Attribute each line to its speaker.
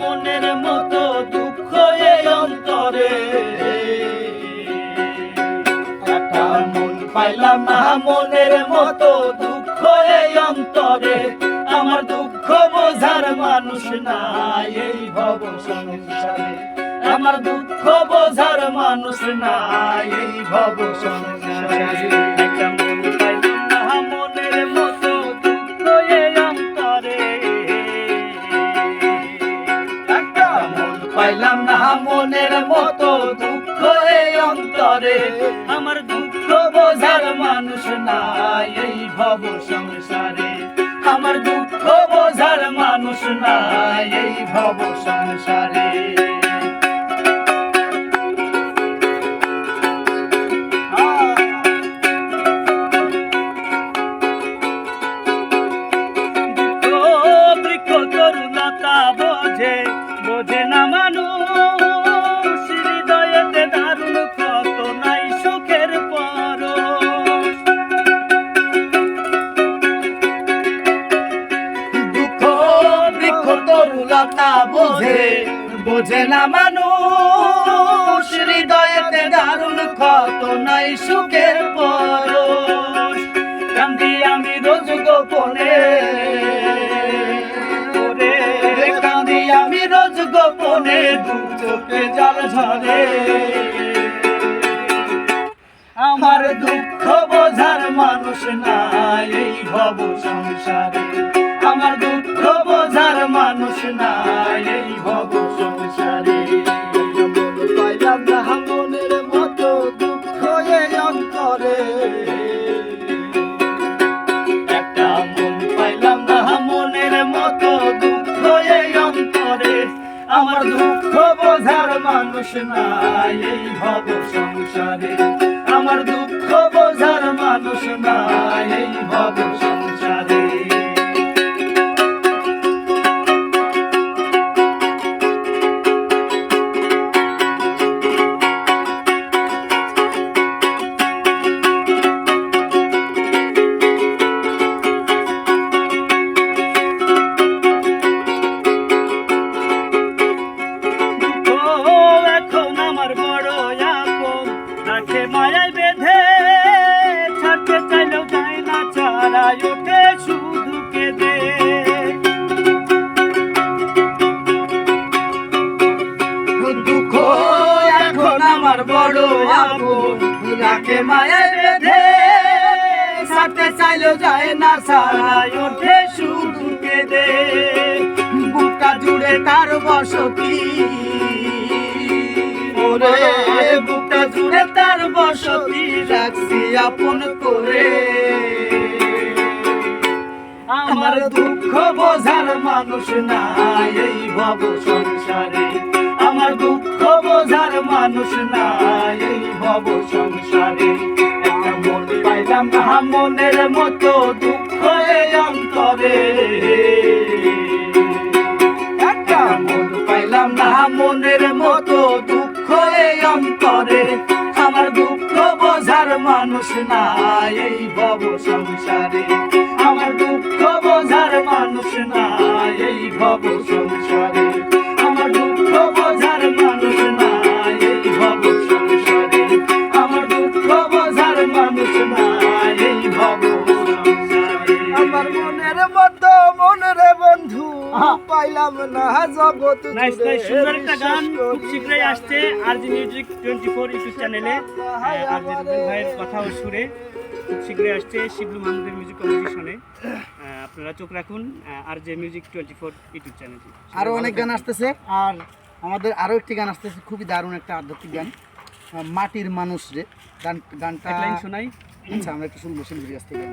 Speaker 1: মনের মতো দুঃখ এই অন্তরে। একটা মন পাইলাম না মনের মতো দুঃখ এই অন্তরে। আমার দুঃখ বোঝার মানুষ নাই এই ভব সংসারে। আমার দুঃখ বোঝার মানুষ নাই এই ভব সংসারে। মনের মতো দুঃখ এই অন্তরে। আমার দুঃখ বোঝার মানুষ নাই এই ভব সংসারে। আমার দুঃখ বোঝার মানুষ নাই এই ভব সংসারে। তরুলতা বোঝে বোঝে না মানুষ, হৃদয়েতে দারুণ ক্ষত নাই, সুখের পরশ। কান্দি আমি রোজ গোপনে কান্দি আমি রোজ গোপনে, দু চোখে জল ঝরে। আমার দুঃখ বোঝার মানুষ নাই এই ভব সংসারে। আমার দুঃখ আমার দুঃখ বোঝার মানুষ নাই, এই ভব সংসারে। আমার দুঃখ বোঝার মানুষ নাই, এই ভব তাকে মায়ায় বেঁধে ছাড়তে চাইলেও যায় না চারায় ওঠে শুধু কেঁদে। দুঃখ এখন আমার বড় আপন রাখে মায়ায় বেঁধে ছাড়তে চাইলেও যায় না চারায় ওঠে শুধু কেঁদে। বুকটা জুড়ে তার বসতি, ওরে বুকটা জুড়ে তার বসতি রাখছি আপন করে। আমার দুঃখ বোঝার মানুষ নাই এই ভব সংসারে। আমার দুঃখ বোঝার মানুষ নাই এই ভব সংসারে। একটা মন পাইলাম মনের মতো দুঃখ অন্তরে। মানুষ নাই এই ভব সংসারে। আমার দুঃখ বোঝার মানুষ নাই এই ভব সংসারে। আমার দুঃখ বোঝার মানুষ নাই এই ভব সংসারে। আমার দুঃখ বোঝার মানুষ নাই
Speaker 2: পাইলাম না জগৎ
Speaker 1: নাইস নাইস সুন্দর একটা গান। খুব শীঘ্রই আসছে RJ music twenty four YouTube চ্যানেলে। আরজি রুবেল ভাইয়ের কথা ও সুরে। খুব শীঘ্রই আসছে শিবলু মাহমুদের মিউজিক কম্পিটিশনে আপনারা চোখ রাখুন আর যে মিউজিক টোয়েন্টি ফোর ইউটিউব চ্যানেলটি।
Speaker 2: আরও অনেক গান আসতেছে। আর আমাদের আরও একটি গান আসতেছে খুবই দারুণ একটা আধ্যাত্মিক গান। মাটির মানুষ রে। গান গানটা
Speaker 1: শোনাই।
Speaker 2: আচ্ছা আমরা একটু শুনব শিল্পীর কাছ থেকে।